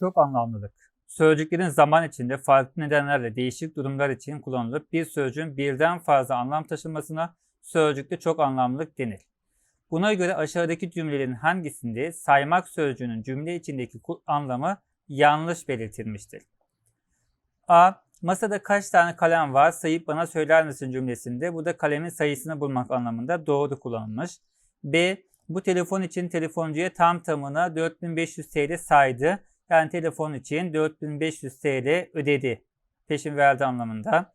Çok anlamlılık. Sözcüklerin zaman içinde farklı nedenlerle değişik durumlar için kullanılıp bir sözcüğün birden fazla anlam taşımasına sözcükte çok anlamlılık denir. Buna göre aşağıdaki cümlelerin hangisinde saymak sözcüğünün cümle içindeki anlamı yanlış belirtilmiştir? A. Masada kaç tane kalem var sayıp bana söyler misin cümlesinde burada kalemin sayısını bulmak anlamında doğru kullanılmış. B. Bu telefon için telefoncuya tam tamına 4500 TL saydı. Yani telefon için 4500 TL ödedi. Peşin verdi anlamında.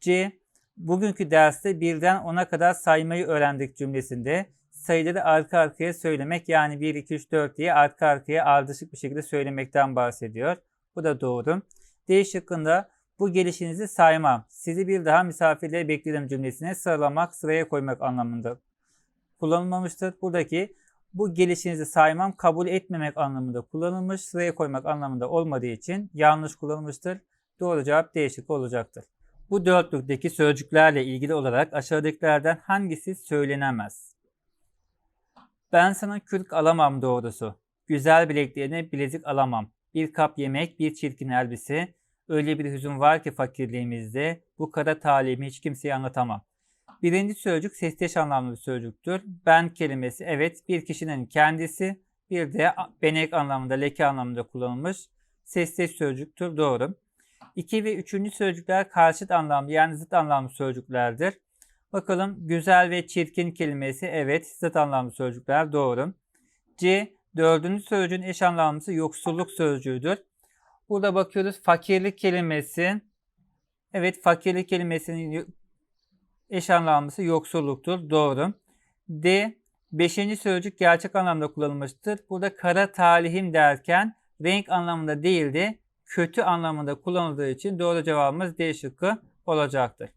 C. Bugünkü derste birden 10'a kadar saymayı öğrendik cümlesinde sayıları arka arkaya söylemek yani 1, 2, 3, 4 diye arka arkaya ardışık bir şekilde söylemekten bahsediyor. Bu da doğru. D şıkkında bu gelişinizi saymam. Sizi bir daha misafirliğe beklerim cümlesine sıralamak, sıraya koymak anlamında kullanılmamıştır. Buradaki bu gelişinizi saymam kabul etmemek anlamında kullanılmış, sıraya koymak anlamında olmadığı için yanlış kullanılmıştır. Doğru cevap D şıkkı olacaktır. Bu dörtlükteki sözcüklerle ilgili olarak aşağıdakilerden hangisi söylenemez? Ben sana kürk alamam doğrusu. Güzel bileklerine bilezik alamam. Bir kap yemek, bir çirkin elbise. Öyle bir hüzün var ki fakirliğimizde. Bu kara talimi hiç kimseye anlatamam. Birinci sözcük sesteş anlamlı bir sözcüktür. Ben kelimesi evet bir kişinin kendisi bir de benek anlamında leke anlamında kullanılmış sesteş sözcüktür. Doğru. İki ve üçüncü sözcükler karşıt anlamlı yani zıt anlamlı sözcüklerdir. Bakalım güzel ve çirkin kelimesi evet zıt anlamlı sözcükler doğru. C. Dördüncü sözcüğün eş anlamlısı yoksulluk sözcüğüdür. Burada bakıyoruz fakirlik kelimesi. Evet fakirlik kelimesinin eş anlamlısı yoksulluktur. Doğru. D. Beşinci sözcük gerçek anlamda kullanılmıştır. Burada kara talihim derken renk anlamında değil de kötü anlamında kullanıldığı için doğru cevabımız D şıkkı olacaktır.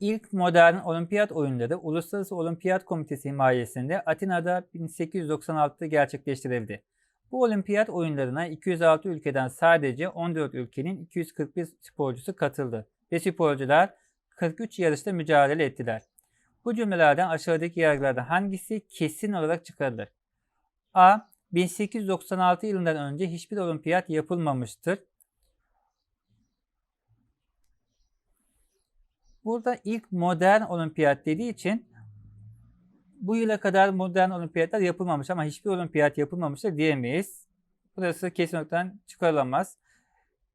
İlk modern olimpiyat oyunları Uluslararası Olimpiyat Komitesi himayesinde Atina'da 1896'da gerçekleştirildi. Bu olimpiyat oyunlarına 206 ülkeden sadece 14 ülkenin 241 sporcusu katıldı ve sporcular 43 yarışta mücadele ettiler. Bu cümlelerden aşağıdaki yargılardan hangisi kesin olarak çıkarılır? A. 1896 yılından önce hiçbir olimpiyat yapılmamıştır. Burada ilk modern olimpiyat dediği için bu yıla kadar modern olimpiyatlar yapılmamış ama hiçbir olimpiyat yapılmamıştır diyemeyiz. Burası kesinlikle çıkarılamaz.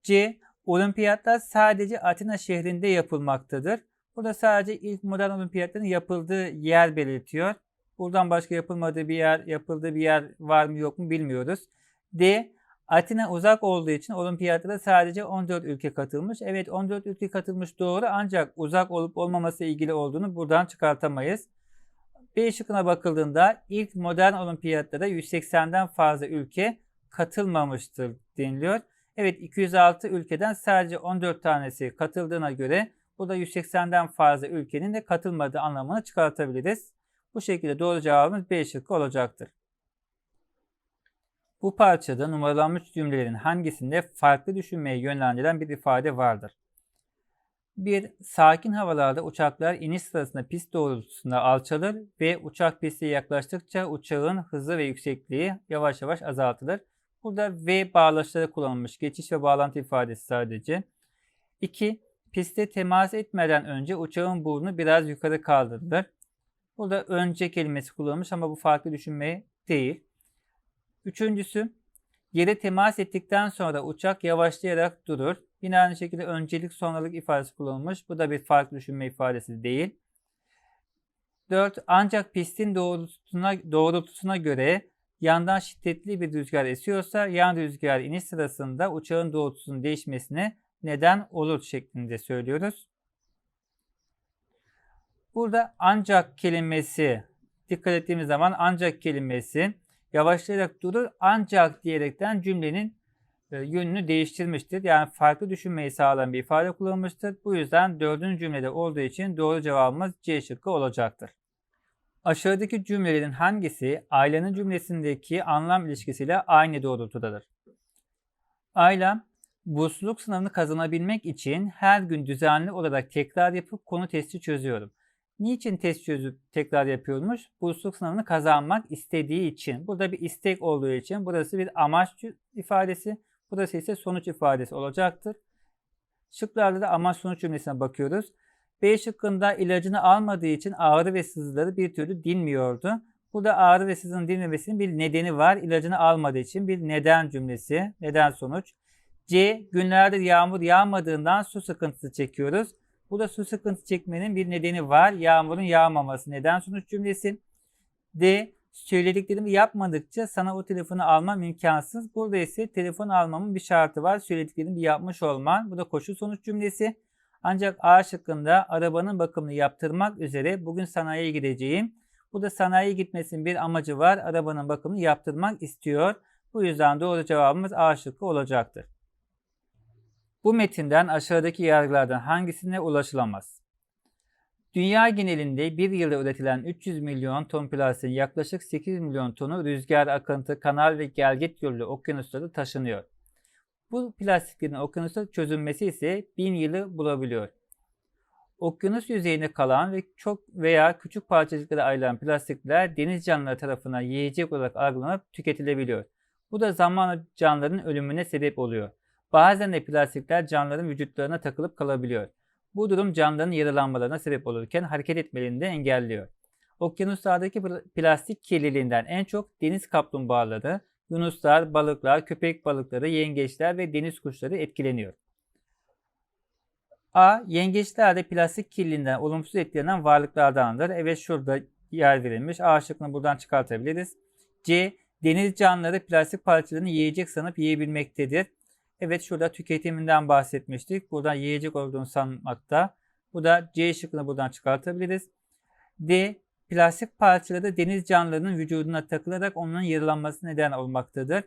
C. Olimpiyatlar sadece Atina şehrinde yapılmaktadır. Burada sadece ilk modern olimpiyatların yapıldığı yer belirtiyor. Buradan başka yapılmadığı bir yer, yapıldığı bir yer var mı yok mu bilmiyoruz. D. Atina uzak olduğu için olimpiyatlara sadece 14 ülke katılmış. Evet 14 ülke katılmış doğru ancak uzak olup olmaması ilgili olduğunu buradan çıkartamayız. B şıkkına bakıldığında ilk modern olimpiyatlara 180'den fazla ülke katılmamıştır deniliyor. Evet 206 ülkeden sadece 14 tanesi katıldığına göre burada 180'den fazla ülkenin de katılmadığı anlamını çıkartabiliriz. Bu şekilde doğru cevabımız B şıkkı olacaktır. Bu parçada numaralanmış cümlelerin hangisinde farklı düşünmeye yönlendiren bir ifade vardır? 1. Sakin havalarda uçaklar iniş sırasında pist doğrultusunda alçalır ve uçak piste yaklaştıkça uçağın hızı ve yüksekliği yavaş yavaş azaltılır. Burada V bağlaçları kullanılmış. Geçiş ve bağlantı ifadesi sadece. 2. Piste temas etmeden önce uçağın burnu biraz yukarı kaldırılır. Burada önce kelimesi kullanılmış ama bu farklı düşünmeye değil. Üçüncüsü, yere temas ettikten sonra uçak yavaşlayarak durur. Yine aynı şekilde öncelik sonralık ifadesi kullanılmış. Bu da bir farklı düşünme ifadesi değil. 4. Ancak pistin doğrultusuna, doğrultusuna göre yandan şiddetli bir rüzgar esiyorsa yan rüzgar iniş sırasında uçağın doğrultusunun değişmesine neden olur şeklinde söylüyoruz. Burada ancak kelimesi dikkat ettiğimiz zaman ancak kelimesi yavaşlayarak durur ancak diyerekten cümlenin e, yönünü değiştirmiştir. Yani farklı düşünmeyi sağlayan bir ifade kullanılmıştır. Bu yüzden dördüncü cümlede olduğu için doğru cevabımız C şıkkı olacaktır. Aşağıdaki cümlelerin hangisi ailenin cümlesindeki anlam ilişkisiyle aynı doğrultudadır? Ailem bursluluk sınavını kazanabilmek için her gün düzenli olarak tekrar yapıp konu testi çözüyorum. Niçin test çözüp tekrar yapıyormuş? Bursluluk sınavını kazanmak istediği için. Burada bir istek olduğu için burası bir amaç ifadesi. Burası ise sonuç ifadesi olacaktır. Şıklarda da amaç sonuç cümlesine bakıyoruz. B şıkkında ilacını almadığı için ağrı ve sızıları bir türlü dinmiyordu. Burada ağrı ve sızının dinmemesinin bir nedeni var. İlacını almadığı için bir neden cümlesi, neden sonuç. C. Günlerdir yağmur yağmadığından su sıkıntısı çekiyoruz. Burada su sıkıntı çekmenin bir nedeni var. Yağmurun yağmaması neden sonuç cümlesi. D. Söylediklerimi yapmadıkça sana o telefonu almam imkansız. Burada ise telefon almamın bir şartı var. Söylediklerimi yapmış olman. Bu da koşul sonuç cümlesi. Ancak A şıkkında arabanın bakımını yaptırmak üzere bugün sanayiye gideceğim. Bu da sanayiye gitmesinin bir amacı var. Arabanın bakımını yaptırmak istiyor. Bu yüzden doğru cevabımız A şıkkı olacaktır. Bu metinden aşağıdaki yargılardan hangisine ulaşılamaz? Dünya genelinde bir yılda üretilen 300 milyon ton plastiğin yaklaşık 8 milyon tonu rüzgar, akıntı, kanal ve gelgit yolu okyanuslarda taşınıyor. Bu plastiklerin okyanusta çözünmesi ise 1000 yılı bulabiliyor. Okyanus yüzeyinde kalan ve çok veya küçük parçacıklara ayrılan plastikler deniz canlıları tarafından yiyecek olarak algılanıp tüketilebiliyor. Bu da zamanla canlıların ölümüne sebep oluyor. Bazen de plastikler canlıların vücutlarına takılıp kalabiliyor. Bu durum canlıların yaralanmalarına sebep olurken hareket etmelerini de engelliyor. Okyanuslardaki plastik kirliliğinden en çok deniz kaplumbağaları, yunuslar, balıklar, köpek balıkları, yengeçler ve deniz kuşları etkileniyor. A. Yengeçler de plastik kirliliğinden olumsuz etkilenen varlıklardandır. Evet şurada yer verilmiş. A şıkkını buradan çıkartabiliriz. C. Deniz canlıları plastik parçalarını yiyecek sanıp yiyebilmektedir. Evet şurada tüketiminden bahsetmiştik. Buradan yiyecek olduğunu sanmakta. Bu da C şıkkını buradan çıkartabiliriz. D. Plastik parçaları deniz canlılarının vücuduna takılarak onların yaralanması neden olmaktadır.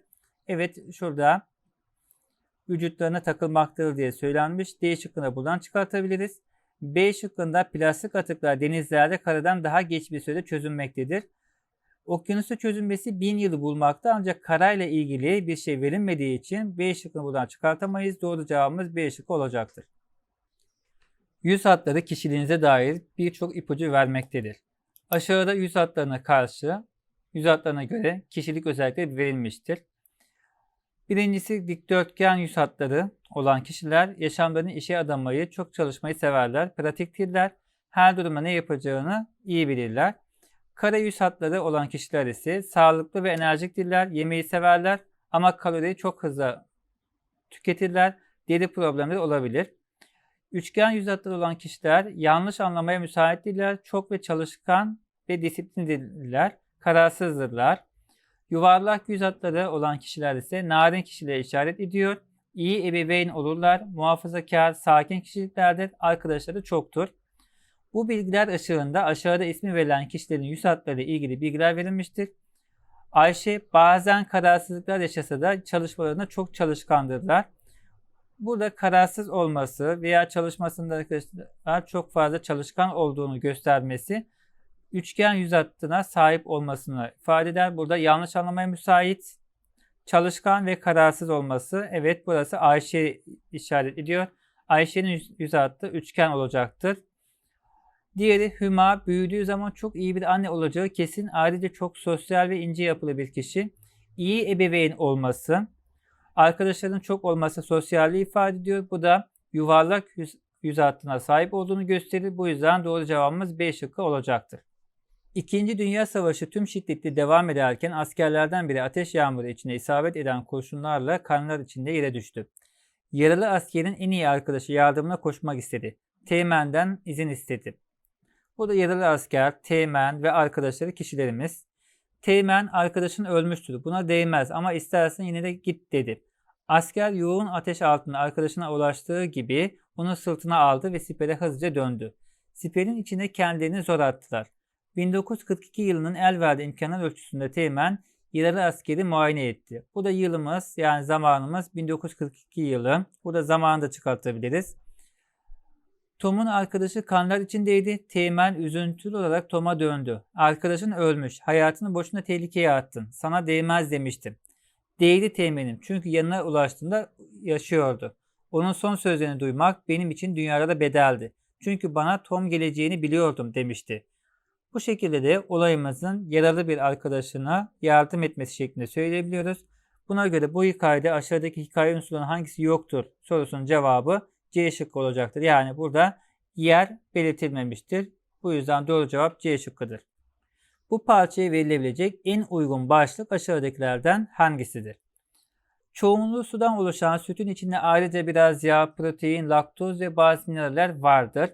Evet şurada vücutlarına takılmaktadır diye söylenmiş. D şıkkını buradan çıkartabiliriz. B şıkkında plastik atıklar denizlerde karadan daha geç bir sürede çözünmektedir. Okyanusta çözülmesi bin yılı bulmakta ancak karayla ilgili bir şey verilmediği için B şıkkını buradan çıkartamayız. Doğru cevabımız B şıkkı olacaktır. Yüz hatları kişiliğinize dair birçok ipucu vermektedir. Aşağıda yüz hatlarına karşı, yüz hatlarına göre kişilik özellikleri verilmiştir. Birincisi dikdörtgen yüz hatları olan kişiler yaşamlarını işe adamayı, çok çalışmayı severler, pratiktirler, her durumda ne yapacağını iyi bilirler. Kara yüz hatları olan kişiler ise sağlıklı ve enerjiktirler, yemeği severler ama kaloriyi çok hızlı tüketirler, deri problemleri olabilir. Üçgen yüz hatları olan kişiler yanlış anlamaya müsaittirler, çok ve çalışkan ve disiplinlidirler, kararsızdırlar. Yuvarlak yüz hatları olan kişiler ise narin kişiliğe işaret ediyor. İyi ebeveyn olurlar, muhafazakar, sakin kişiliklerdir, arkadaşları çoktur. Bu bilgiler ışığında aşağıda ismi verilen kişilerin yüz hatlarıyla ilgili bilgiler verilmiştir. Ayşe bazen kararsızlıklar yaşasa da çalışmalarında çok çalışkandırlar. Burada kararsız olması veya çalışmasında arkadaşlar çok fazla çalışkan olduğunu göstermesi üçgen yüz hattına sahip olmasını ifade eder. Burada yanlış anlamaya müsait, çalışkan ve kararsız olması. Evet burası Ayşe işaret ediyor. Ayşe'nin yüz hattı üçgen olacaktır. Diğeri Hüma büyüdüğü zaman çok iyi bir anne olacağı kesin. Ayrıca çok sosyal ve ince yapılı bir kişi. İyi ebeveyn olması, arkadaşların çok olması sosyalliği ifade ediyor. Bu da yuvarlak yüz, yüz hattına sahip olduğunu gösterir. Bu yüzden doğru cevabımız B şıkkı olacaktır. İkinci Dünya Savaşı tüm şiddetli devam ederken askerlerden biri ateş yağmuru içinde isabet eden kurşunlarla kanlar içinde yere düştü. Yaralı askerin en iyi arkadaşı yardımına koşmak istedi. Teğmenden izin istedi. Bu da yaralı asker, teğmen ve arkadaşları kişilerimiz. Teğmen arkadaşın ölmüştür. Buna değmez ama istersen yine de git dedi. Asker yoğun ateş altında arkadaşına ulaştığı gibi onu sırtına aldı ve sipere hızlıca döndü. Siperin içine kendilerini zor attılar. 1942 yılının el verdiği imkanlar ölçüsünde Teğmen yaralı askeri muayene etti. Bu da yılımız yani zamanımız 1942 yılı. Bu da zamanı da çıkartabiliriz. Tom'un arkadaşı kanlar içindeydi. Teğmen üzüntülü olarak Tom'a döndü. Arkadaşın ölmüş. Hayatını boşuna tehlikeye attın. Sana değmez demiştim. Değdi Teğmen'im. Çünkü yanına ulaştığında yaşıyordu. Onun son sözlerini duymak benim için dünyada da bedeldi. Çünkü bana Tom geleceğini biliyordum demişti. Bu şekilde de olayımızın yaralı bir arkadaşına yardım etmesi şeklinde söyleyebiliyoruz. Buna göre bu hikayede aşağıdaki hikaye unsurlarının hangisi yoktur sorusunun cevabı C şıkkı olacaktır. Yani burada yer belirtilmemiştir. Bu yüzden doğru cevap C şıkkıdır. Bu parçaya verilebilecek en uygun başlık aşağıdakilerden hangisidir? Çoğunluğu sudan oluşan sütün içinde ayrıca biraz yağ, protein, laktoz ve bazı mineraller vardır.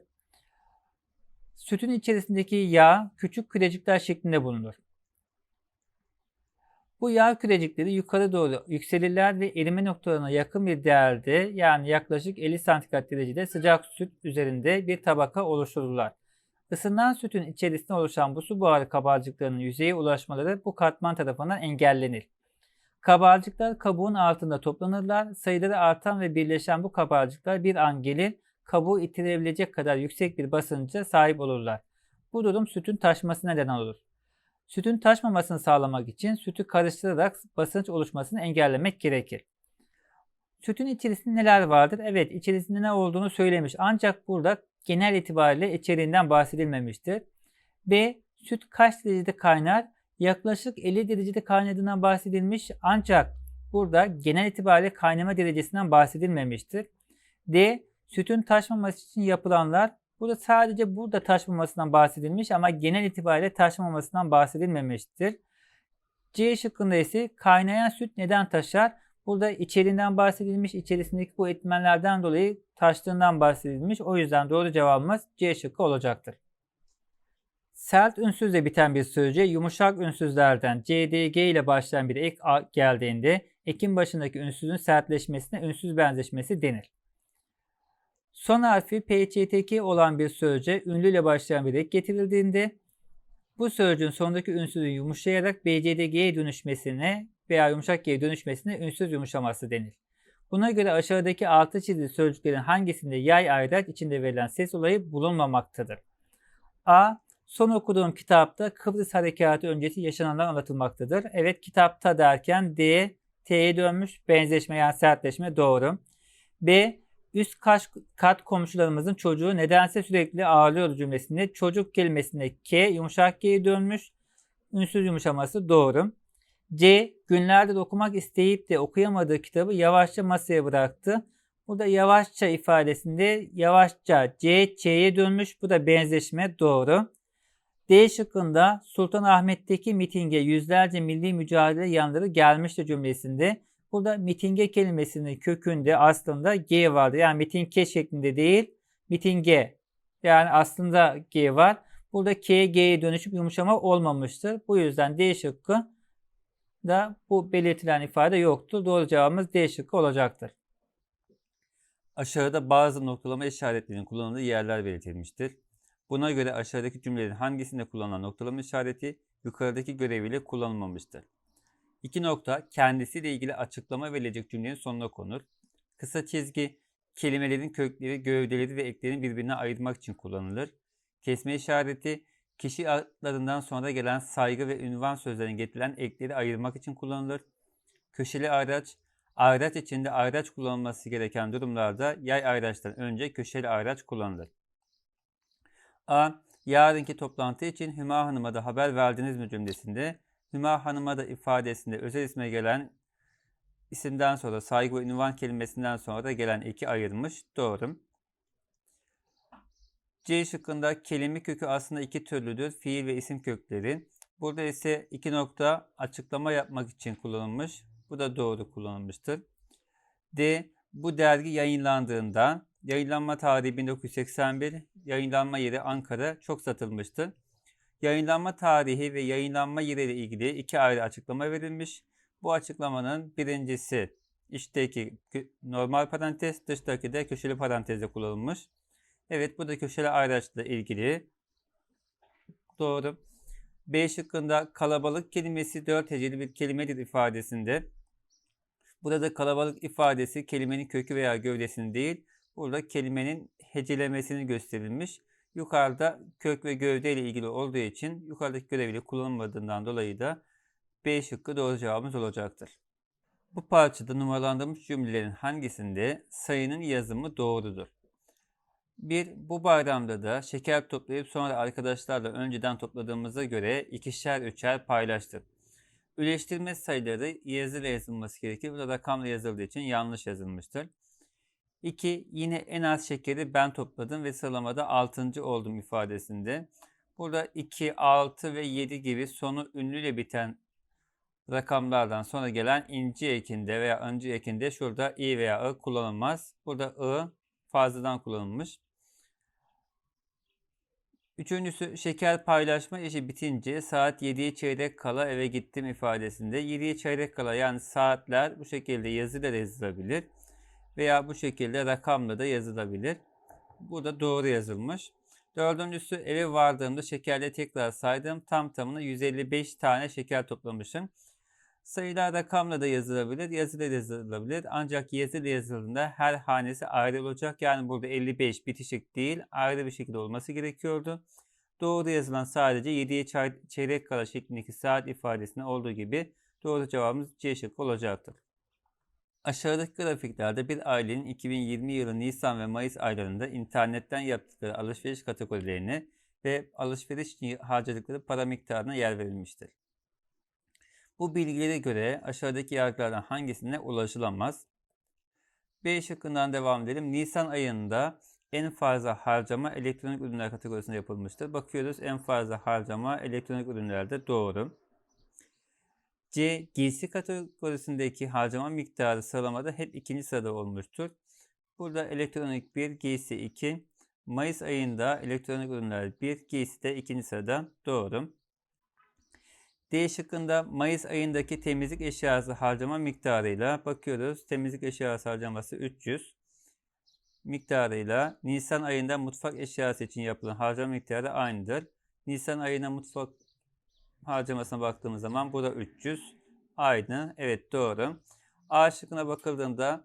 Sütün içerisindeki yağ küçük kürecikler şeklinde bulunur. Bu yağ kürecikleri yukarı doğru yükselirler ve erime noktalarına yakın bir değerde yani yaklaşık 50 santigrat derecede sıcak süt üzerinde bir tabaka oluştururlar. Isınan sütün içerisinde oluşan bu su buharı kabarcıklarının yüzeye ulaşmaları bu katman tarafından engellenir. Kabarcıklar kabuğun altında toplanırlar. Sayıları artan ve birleşen bu kabarcıklar bir an gelir, kabuğu itirebilecek kadar yüksek bir basınca sahip olurlar. Bu durum sütün taşmasına neden olur. Sütün taşmamasını sağlamak için sütü karıştırarak basınç oluşmasını engellemek gerekir. Sütün içerisinde neler vardır? Evet içerisinde ne olduğunu söylemiş. Ancak burada genel itibariyle içeriğinden bahsedilmemiştir. B. Süt kaç derecede kaynar? Yaklaşık 50 derecede kaynadığından bahsedilmiş ancak burada genel itibariyle kaynama derecesinden bahsedilmemiştir. D. Sütün taşmaması için yapılanlar Burada sadece burada taşmamasından bahsedilmiş ama genel itibariyle taşmamasından bahsedilmemiştir. C şıkkında ise kaynayan süt neden taşar? Burada içeriğinden bahsedilmiş, içerisindeki bu etmenlerden dolayı taştığından bahsedilmiş. O yüzden doğru cevabımız C şıkkı olacaktır. Sert ünsüzle biten bir sözcüğe yumuşak ünsüzlerden C, D, G ile başlayan bir ek geldiğinde ekin başındaki ünsüzün sertleşmesine ünsüz benzeşmesi denir. Son harfi PCTK olan bir sözcüğe ünlüyle başlayan bir ek getirildiğinde bu sözcüğün sonundaki ünsüzün yumuşayarak BCDG'ye dönüşmesine veya yumuşak G'ye dönüşmesine ünsüz yumuşaması denir. Buna göre aşağıdaki altı çizili sözcüklerin hangisinde yay ayraç içinde verilen ses olayı bulunmamaktadır? A. Son okuduğum kitapta Kıbrıs Harekatı öncesi yaşananlar anlatılmaktadır. Evet kitapta derken D, T'ye dönmüş benzeşme yani sertleşme doğru. B. Üst kat, kat komşularımızın çocuğu nedense sürekli ağlıyor cümlesinde çocuk kelimesinde K yumuşak G'ye dönmüş. Ünsüz yumuşaması doğru. C. Günlerdir okumak isteyip de okuyamadığı kitabı yavaşça masaya bıraktı. Bu da yavaşça ifadesinde yavaşça C, Ç'ye dönmüş. Bu da benzeşme doğru. D şıkkında Sultanahmet'teki mitinge yüzlerce milli mücadele yanları gelmişti cümlesinde. Burada mitinge kelimesinin kökünde aslında G vardı. Yani mitinge şeklinde değil, mitinge. Yani aslında G var. Burada K, G'ye dönüşüp yumuşama olmamıştır. Bu yüzden D şıkkı da bu belirtilen ifade yoktur. Doğru cevabımız D şıkkı olacaktır. Aşağıda bazı noktalama işaretlerinin kullanıldığı yerler belirtilmiştir. Buna göre aşağıdaki cümlelerin hangisinde kullanılan noktalama işareti yukarıdaki göreviyle kullanılmamıştır. İki nokta kendisiyle ilgili açıklama verilecek cümlenin sonuna konur. Kısa çizgi kelimelerin kökleri, gövdeleri ve eklerini birbirine ayırmak için kullanılır. Kesme işareti kişi adlarından sonra gelen saygı ve ünvan sözlerine getirilen ekleri ayırmak için kullanılır. Köşeli ayraç, ayraç içinde ayraç kullanılması gereken durumlarda yay ayraçtan önce köşeli ayraç kullanılır. A. Yarınki toplantı için Hüma Hanım'a da haber verdiniz mi cümlesinde Hüma Hanım'a da ifadesinde özel isme gelen isimden sonra saygı ve ünvan kelimesinden sonra da gelen eki ayırmış. Doğru. C şıkkında kelime kökü aslında iki türlüdür. Fiil ve isim kökleri. Burada ise iki nokta açıklama yapmak için kullanılmış. Bu da doğru kullanılmıştır. D. Bu dergi yayınlandığında yayınlanma tarihi 1981, yayınlanma yeri Ankara çok satılmıştır. Yayınlanma tarihi ve yayınlanma yeri ile ilgili iki ayrı açıklama verilmiş. Bu açıklamanın birincisi içteki normal parantez, dıştaki de köşeli parantezde kullanılmış. Evet bu da köşeli ayraçla ilgili. Doğru. B şıkkında kalabalık kelimesi dört heceli bir kelimedir ifadesinde. Burada kalabalık ifadesi kelimenin kökü veya gövdesini değil, burada kelimenin hecelemesini gösterilmiş. Yukarıda kök ve gövde ile ilgili olduğu için yukarıdaki göreviyle kullanılmadığından dolayı da B şıkkı doğru cevabımız olacaktır. Bu parçada numaralandırılmış cümlelerin hangisinde sayının yazımı doğrudur? Bir, bu bayramda da şeker toplayıp sonra arkadaşlarla önceden topladığımıza göre ikişer üçer paylaştık. Üleştirme sayıları yazıyla yazılması gerekir. Burada rakamla yazıldığı için yanlış yazılmıştır. 2. Yine en az şekeri ben topladım ve sıralamada 6. oldum ifadesinde. Burada 2, 6 ve 7 gibi sonu ünlüyle biten rakamlardan sonra gelen inci ekinde veya öncü ekinde şurada i veya ı kullanılmaz. Burada ı fazladan kullanılmış. Üçüncüsü şeker paylaşma işi bitince saat 7'ye çeyrek kala eve gittim ifadesinde 7'ye çeyrek kala yani saatler bu şekilde yazıyla da yazılabilir veya bu şekilde rakamla da yazılabilir. Bu da doğru yazılmış. Dördüncüsü eve vardığımda şekerleri tekrar saydım. Tam tamına 155 tane şeker toplamışım. Sayılar rakamla da yazılabilir, yazıyla da yazılabilir. Ancak yazıyla yazıldığında her hanesi ayrı olacak. Yani burada 55 bitişik değil, ayrı bir şekilde olması gerekiyordu. Doğru yazılan sadece 7'ye çeyrek kala şeklindeki saat ifadesinde olduğu gibi doğru cevabımız C şıkkı olacaktır. Aşağıdaki grafiklerde bir ailenin 2020 yılı Nisan ve Mayıs aylarında internetten yaptıkları alışveriş kategorilerini ve alışveriş harcadıkları para miktarına yer verilmiştir. Bu bilgilere göre aşağıdaki yargılardan hangisine ulaşılamaz? B şıkkından devam edelim. Nisan ayında en fazla harcama elektronik ürünler kategorisinde yapılmıştır. Bakıyoruz en fazla harcama elektronik ürünlerde doğru. C. Giysi kategorisindeki harcama miktarı sıralamada hep ikinci sırada olmuştur. Burada elektronik 1, giysi 2. Mayıs ayında elektronik ürünler 1, giysi de ikinci sırada doğru. D şıkkında Mayıs ayındaki temizlik eşyası harcama miktarıyla bakıyoruz. Temizlik eşyası harcaması 300 miktarıyla Nisan ayında mutfak eşyası için yapılan harcama miktarı aynıdır. Nisan ayına mutfak harcamasına baktığımız zaman bu da 300. Aynı. Evet doğru. A şıkkına bakıldığında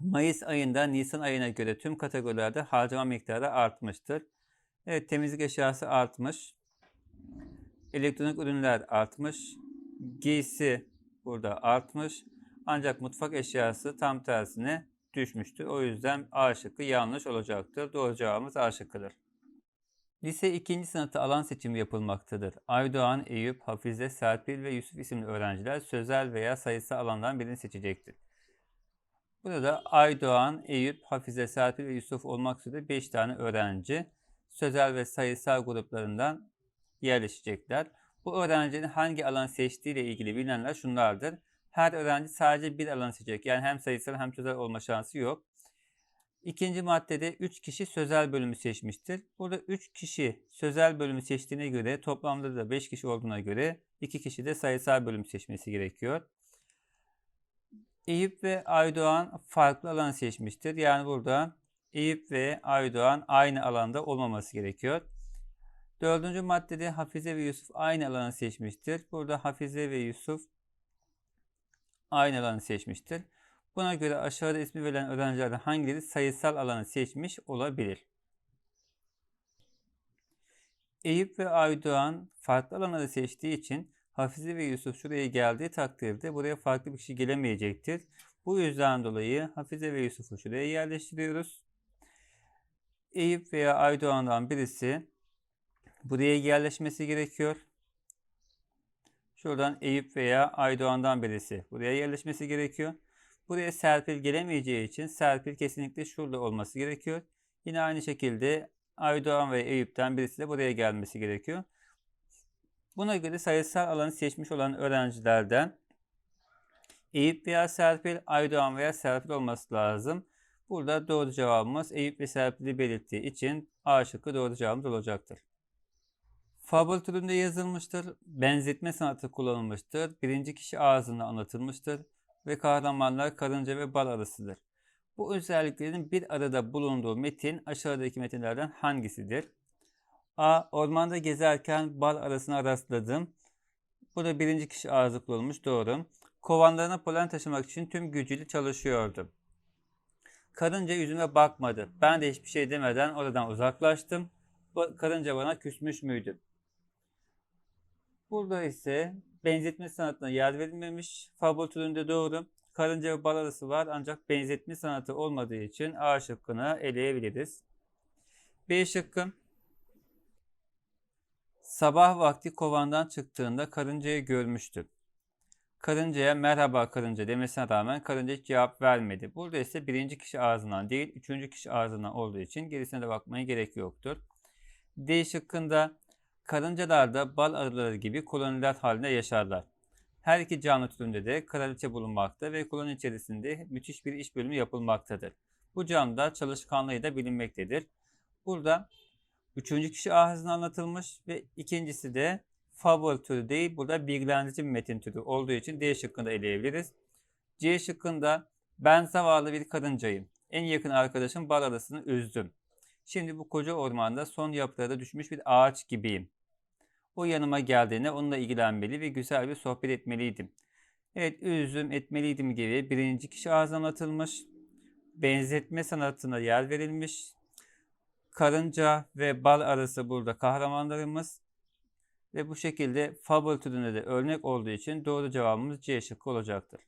Mayıs ayında Nisan ayına göre tüm kategorilerde harcama miktarı artmıştır. Evet temizlik eşyası artmış. Elektronik ürünler artmış. Giysi burada artmış. Ancak mutfak eşyası tam tersine düşmüştür. O yüzden A şıkkı yanlış olacaktır. Doğru cevabımız A şıkkıdır. Lise 2. sınıfta alan seçimi yapılmaktadır. Aydoğan, Eyüp, Hafize, Serpil ve Yusuf isimli öğrenciler sözel veya sayısal alandan birini seçecektir. Burada Aydoğan, Eyüp, Hafize, Serpil ve Yusuf olmak üzere 5 tane öğrenci sözel ve sayısal gruplarından yerleşecekler. Bu öğrencinin hangi alan seçtiği ile ilgili bilinenler şunlardır. Her öğrenci sadece bir alan seçecek. Yani hem sayısal hem sözel olma şansı yok. İkinci maddede 3 kişi sözel bölümü seçmiştir. Burada 3 kişi sözel bölümü seçtiğine göre toplamda da 5 kişi olduğuna göre 2 kişi de sayısal bölüm seçmesi gerekiyor. Eyüp ve Aydoğan farklı alan seçmiştir. Yani burada Eyüp ve Aydoğan aynı alanda olmaması gerekiyor. Dördüncü maddede Hafize ve Yusuf aynı alanı seçmiştir. Burada Hafize ve Yusuf aynı alanı seçmiştir. Buna göre aşağıda ismi verilen öğrencilerden hangileri sayısal alanı seçmiş olabilir? Eyüp ve Aydoğan farklı alanları seçtiği için Hafize ve Yusuf şuraya geldiği takdirde buraya farklı bir kişi gelemeyecektir. Bu yüzden dolayı Hafize ve Yusuf'u şuraya yerleştiriyoruz. Eyüp veya Aydoğan'dan birisi buraya yerleşmesi gerekiyor. Şuradan Eyüp veya Aydoğan'dan birisi buraya yerleşmesi gerekiyor. Buraya Serpil gelemeyeceği için Serpil kesinlikle şurada olması gerekiyor. Yine aynı şekilde Aydoğan ve Eyüp'ten birisi de buraya gelmesi gerekiyor. Buna göre sayısal alanı seçmiş olan öğrencilerden Eyüp veya Serpil, Aydoğan veya Serpil olması lazım. Burada doğru cevabımız Eyüp ve Serpil'i belirttiği için A şıkkı doğru cevabımız olacaktır. Fabul türünde yazılmıştır. Benzetme sanatı kullanılmıştır. Birinci kişi ağzında anlatılmıştır ve kahramanlar karınca ve bal arasıdır. Bu özelliklerin bir arada bulunduğu metin aşağıdaki metinlerden hangisidir? A. Ormanda gezerken bal arasına rastladım. Bu da birinci kişi ağzı kullanılmış. Doğru. Kovanlarına polen taşımak için tüm gücüyle çalışıyordu. Karınca yüzüme bakmadı. Ben de hiçbir şey demeden oradan uzaklaştım. Karınca bana küsmüş müydü? Burada ise benzetme sanatına yer verilmemiş. Fabul türünde doğru. Karınca ve bal arası var ancak benzetme sanatı olmadığı için A şıkkını eleyebiliriz. B şıkkı. Sabah vakti kovandan çıktığında karıncayı görmüştü. Karıncaya merhaba karınca demesine rağmen karınca hiç cevap vermedi. Burada ise birinci kişi ağzından değil, üçüncü kişi ağzından olduğu için gerisine de bakmaya gerek yoktur. D şıkkında karıncalar da bal arıları gibi koloniler halinde yaşarlar. Her iki canlı türünde de kraliçe bulunmakta ve koloni içerisinde müthiş bir iş bölümü yapılmaktadır. Bu canlıda çalışkanlığı da bilinmektedir. Burada üçüncü kişi ağzından anlatılmış ve ikincisi de fable türü değil, burada bilgilendirici bir metin türü olduğu için D şıkkında eleyebiliriz. C şıkkında ben zavallı bir karıncayım. En yakın arkadaşım bal arasını üzdüm. Şimdi bu koca ormanda son yapraklara düşmüş bir ağaç gibiyim. O yanıma geldiğinde onunla ilgilenmeli ve güzel bir sohbet etmeliydim. Evet, üzdüm, etmeliydim gibi birinci kişi ağzından anlatılmış. Benzetme sanatına yer verilmiş. Karınca ve bal arası burada kahramanlarımız. Ve bu şekilde fable türüne de örnek olduğu için doğru cevabımız C şıkkı olacaktır.